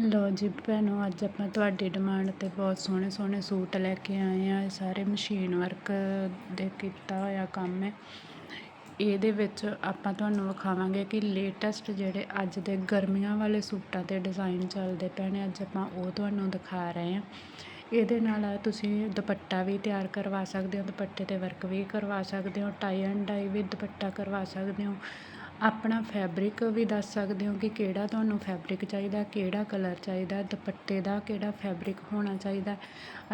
ਲਓ ਜੀ ਭੈਣੋ, ਅੱਜ ਆਪਾਂ ਤੁਹਾਡੀ ਡਿਮਾਂਡ 'ਤੇ ਬਹੁਤ ਸੋਹਣੇ ਸੋਹਣੇ ਸੂਟ ਲੈ ਕੇ ਆਏ ਆ ਇਹ ਸਾਰੇ ਮਸ਼ੀਨ ਵਰਕ ਦੇ ਕੀਤਾ ਹੋਇਆ ਕੰਮ ਹੈ। ਇਹਦੇ ਵਿੱਚ ਆਪਾਂ ਤੁਹਾਨੂੰ ਵਿਖਾਵਾਂਗੇ ਕਿ ਲੇਟੈਸਟ ਜਿਹੜੇ ਅੱਜ ਦੇ ਗਰਮੀਆਂ ਵਾਲੇ ਸੂਟਾਂ 'ਤੇ ਡਿਜ਼ਾਈਨ ਚੱਲਦੇ ਪਏ ਨੇ। ਅੱਜ ਆਪਾਂ ਉਹ ਤੁਹਾਨੂੰ ਦਿਖਾ ਰਹੇ ਹਾਂ। ਇਹਦੇ ਨਾਲ ਤੁਸੀਂ ਦੁਪੱਟਾ ਵੀ ਤਿਆਰ ਕਰਵਾ ਸਕਦੇ ਹੋ, ਦੁਪੱਟੇ 'ਤੇ ਵਰਕ ਵੀ ਕਰਵਾ ਸਕਦੇ ਹੋ ਟਾਈ ਐਂਡ ਡਾਈ ਵੀ ਦੁਪੱਟਾ ਕਰਵਾ ਸਕਦੇ ਹੋ। ਆਪਣਾ ਫੈਬਰਿਕ ਵੀ ਦੱਸ ਸਕਦੇ ਹੋ ਕਿ ਕਿਹੜਾ ਤੁਹਾਨੂੰ ਫੈਬਰਿਕ ਚਾਹੀਦਾ, ਕਿਹੜਾ ਕਲਰ ਚਾਹੀਦਾ, ਦੁਪੱਟੇ ਦਾ ਕਿਹੜਾ ਫੈਬਰਿਕ ਹੋਣਾ ਚਾਹੀਦਾ।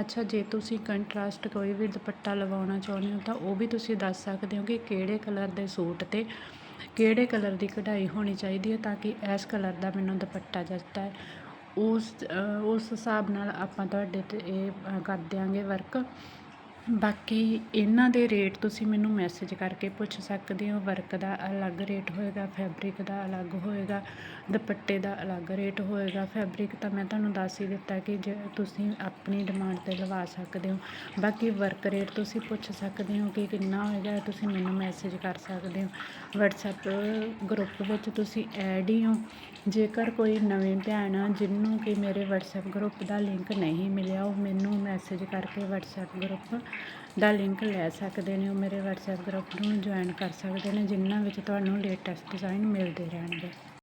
ਅੱਛਾ, ਜੇ ਤੁਸੀਂ ਕੰਟਰਾਸਟ ਕੋਈ ਵੀ ਦੁਪੱਟਾ ਲਗਾਉਣਾ ਚਾਹੁੰਦੇ ਹੋ ਤਾਂ ਉਹ ਵੀ ਤੁਸੀਂ ਦੱਸ ਸਕਦੇ ਹੋ ਕਿ ਕਿਹੜੇ ਕਲਰ ਦੇ ਸੂਟ 'ਤੇ ਕਿਹੜੇ ਕਲਰ ਦੀ ਕਢਾਈ ਹੋਣੀ ਚਾਹੀਦੀ ਹੈ ਤਾਂ ਕਿ ਇਸ ਕਲਰ ਦਾ ਮੈਨੂੰ ਦੁਪੱਟਾ ਜਚਦਾ ਹੈ। ਉਸ ਉਸ ਹਿਸਾਬ ਨਾਲ ਆਪਾਂ ਤੁਹਾਡੇ 'ਤੇ ਇਹ ਕਰ ਦਿਆਂਗੇ ਵਰਕ ਬਾਕੀ ਇਹਨਾਂ ਦੇ ਰੇਟ ਤੁਸੀਂ ਮੈਨੂੰ ਮੈਸੇਜ ਕਰਕੇ ਪੁੱਛ ਸਕਦੇ ਹੋ। ਵਰਕ ਦਾ ਅਲੱਗ ਰੇਟ ਹੋਏਗਾ ਫੈਬਰਿਕ ਦਾ ਅਲੱਗ ਹੋਏਗਾ, ਦੁਪੱਟੇ ਦਾ ਅਲੱਗ ਰੇਟ ਹੋਏਗਾ। ਫੈਬਰਿਕ ਤਾਂ ਮੈਂ ਤੁਹਾਨੂੰ ਦੱਸ ਹੀ ਦਿੱਤਾ ਕਿ ਜੇ ਤੁਸੀਂ ਆਪਣੀ ਡਿਮਾਂਡ 'ਤੇ ਲਵਾ ਸਕਦੇ ਹੋ। ਬਾਕੀ ਵਰਕ ਰੇਟ ਤੁਸੀਂ ਪੁੱਛ ਸਕਦੇ ਹੋ ਕਿ ਕਿੰਨਾ ਹੋਏਗਾ, ਤੁਸੀਂ ਮੈਨੂੰ ਮੈਸੇਜ ਕਰ ਸਕਦੇ ਹੋ। ਵਟਸਐਪ ਗਰੁੱਪ ਵਿੱਚ ਤੁਸੀਂ ਐਡ ਹੀ ਹੋ। ਜੇਕਰ ਕੋਈ ਨਵੀਂ ਭੈਣ ਆ ਜਿਹਨੂੰ ਕਿ ਮੇਰੇ ਵਟਸਐਪ ਗਰੁੱਪ ਦਾ ਲਿੰਕ ਨਹੀਂ ਮਿਲਿਆ, ਉਹ ਮੈਨੂੰ ਮੈਸੇਜ ਕਰਕੇ ਵਟਸਐਪ ਗਰੁੱਪ ਦਾ ਲਿੰਕ ਲੈ ਸਕਦੇ ਨੇ, ਉਹ ਮੇਰੇ ਵਟਸਐਪ ਗਰੁੱਪ ਨੂੰ ਜੁਆਇਨ ਕਰ ਸਕਦੇ ਨੇ ਜਿਨ੍ਹਾਂ ਵਿੱਚ ਤੁਹਾਨੂੰ ਲੇਟੈਸਟ ਡਿਜ਼ਾਈਨ ਮਿਲਦੇ ਰਹਿਣਗੇ।